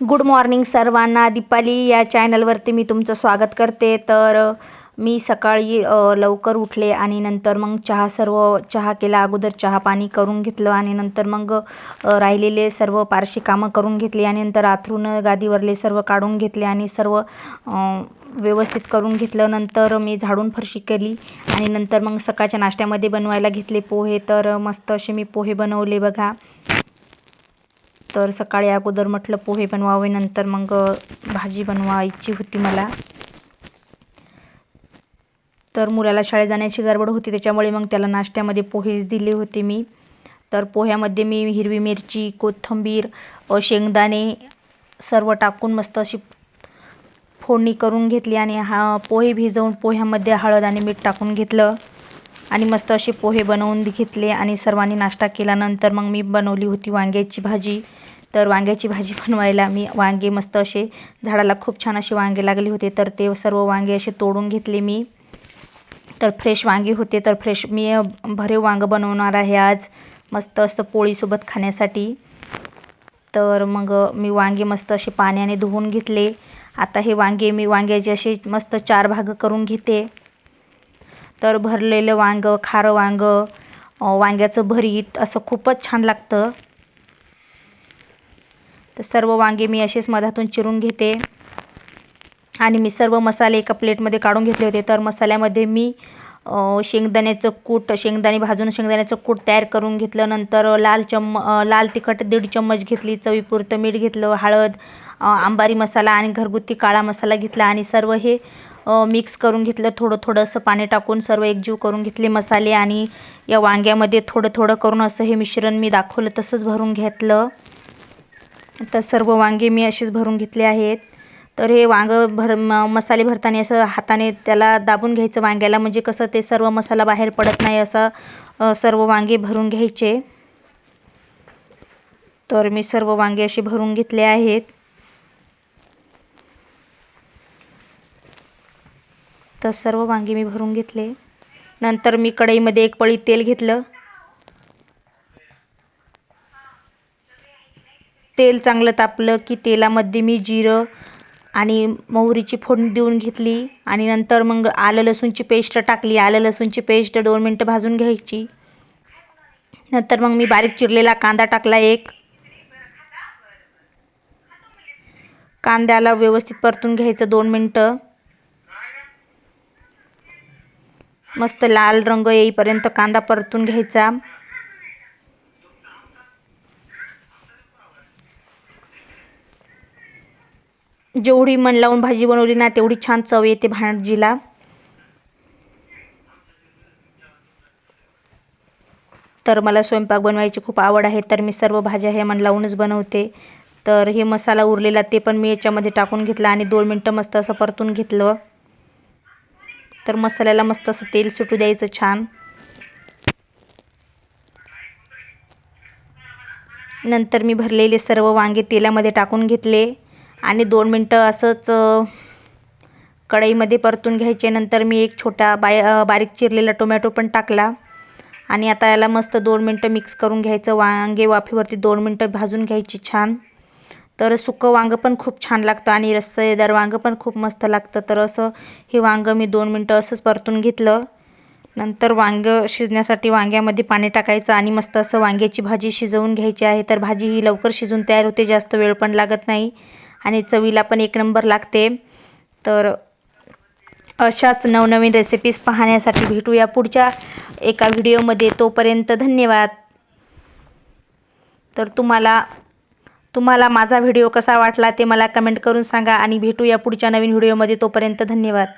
Good morning सर्वांना. दीपाली या चॅनलवरती मी तुमचं स्वागत करते. तर मी सकाळी लवकर उठले आणि नंतर मग चहा सर्व चहा केला अगोदर चहा पाणी करून घेतलं आणि नंतर मग राहिलेले सर्व पारशी कामं करून घेतली आणि नंतर आथरून गादीवरले सर्व काढून घेतले आणि सर्व व्यवस्थित करून घेतलं. नंतर मी झाडून फरशी केली आणि नंतर मग सकाळच्या नाश्त्यामध्ये बनवायला घेतले पोहे. तर मस्त असे मी पोहे बनवले बघा. तर सकाळी अगोदर म्हटलं पोहे बनवावे नंतर मग भाजी बनवायची होती मला. तर मुलाला शाळेत जाण्याची गडबड होती त्याच्यामुळे मग त्याला नाश्त्यामध्ये पोहेच दिले होते मी. तर पोह्यामध्ये मी हिरवी मिरची कोथिंबीर शेंगदाणे सर्व टाकून मस्त अशी फोडणी करून घेतली आणि हा पोहे भिजवून पोह्यामध्ये हळद आणि मीठ टाकून घेतलं. आणि मस्त असे पोहे बनवून घेतले आणि सर्वांनी नाश्ता केल्यानंतर मग मी बनवली होती वांग्याची भाजी. तर वांग्याची भाजी बनवायला मी वांगे मस्त असे झाडाला खूप छान असे वांगे लागले होते. तर ते सर्व वांगे असे तोडून घेतले मी. तर फ्रेश वांगे होते. तर फ्रेश मी भरेव भरीव वांगं बनवणार आहे आज मस्त असं पोळीसोबत खाण्यासाठी. तर मग मी वांगे मस्त असे पाण्याने धुवून घेतले. आता हे वांगे मी वांग्याचे असे मस्त चार भाग करून घेते. तर भरलेलं वांगं खारं वांगं वांग्याचं भरीत असं खूपच छान लागतं. तर सर्व वांगे मी असेच मधातून चिरून घेते. आणि मी सर्व मसाले एका प्लेटमध्ये काढून घेतले होते. तर मसाल्यामध्ये मी शेंगदाण्याचं कूट शेंगदाणे भाजून शेंगदाण्याचं कूट तयार करून घेतलं. नंतर लाल चम लाल तिखट दीड चम्मच घेतली चवीपुरतं मीठ घेतलं हळद आंबारी मसाला आणि घरगुती काळा मसाला घेतला. आणि सर्व हे मिक्स करून घेतलं थोडं थोडंसं पाणी टाकून सर्व एकजीव करून घेतले मसाले आणि या वांग्यामध्ये थोडं थोडं करून असं हे मिश्रण मी दाखवलं तसंच भरून घेतलं. तर सर्व वांगे मी असेच भरून घेतले आहेत. तर हे वांगं भर म मसाले भरताना असं हाताने त्याला दाबून घ्यायचं वांग्याला म्हणजे कसं ते सर्व मसाला बाहेर पडत नाही असं सर्व वांगे भरून घ्यायचे. तर मी सर्व वांगे असे भरून घेतले आहेत. तर सर्व वांगे मी भरून घेतले. नंतर मी कढईमध्ये एक पळी तेल घेतलं. तेल चांगलं तापलं की तेलामध्ये मी जिरं आणि मोहरीची फोडणी देऊन घेतली. आणि नंतर मग आलं लसूणची पेस्ट टाकली. आलं लसूणची पेस्ट दोन मिनटं भाजून घ्यायची. नंतर मग मी बारीक चिरलेला कांदा टाकला एक. कांद्याला व्यवस्थित परतून घ्यायचं दोन मिनटं. मस्त लाल रंग येईपर्यंत कांदा परतून घ्यायचा. जेवढी मन लावून भाजी बनवली ना तेवढी छान चव येते भाजीला. तर मला स्वयंपाक बनवायची खूप आवड आहे तर मी सर्व भाज्या हे मन लावूनच बनवते. तर हे मसाला उरलेला ते पण मी याच्यामध्ये टाकून घेतला आणि दोन मिनटं मस्त असं परतून घेतलं. तर मसाल्याला मस्त असं तेल सुटू द्यायचं छान. नंतर मी भरलेले सर्व वांगे तेलामध्ये टाकून घेतले आणि दोन मिनटं असंच कढईमध्ये परतून घ्यायचे. नंतर मी एक छोटा बाय बारीक चिरलेला टोमॅटो पण टाकला आणि आता याला मस्त दोन मिनटं मिक्स करून घ्यायचं. वांगे वाफेवरती दोन मिनटं भाजून घ्यायची छान. तर सुकं वांगं पण खूप छान लागतं आणि रस्सेदार वांगं पण खूप मस्त लागतं. तर असं हे वांगं मी दोन मिनटं असंच परतून घेतलं. नंतर वांगं शिजण्यासाठी वांग्यामध्ये पाणी टाकायचं आणि मस्त असं वांग्याची भाजी शिजवून घ्यायची आहे. तर भाजी ही लवकर शिजून तयार होते जास्त वेळ पण लागत नाही आणि चवीला पण एक नंबर लागते. तर अशाच नवनवीन रेसिपीज पाहण्यासाठी भेटूया पुढच्या एका व्हिडिओमध्ये तोपर्यंत धन्यवाद. तर तुम्हाला तुम्हाला माझा व्हिडिओ कसा वाटला ते मला कमेंट करून सांगा आणि भेटूया पुढच्या नवीन व्हिडिओमध्ये. तोपर्यंत धन्यवाद.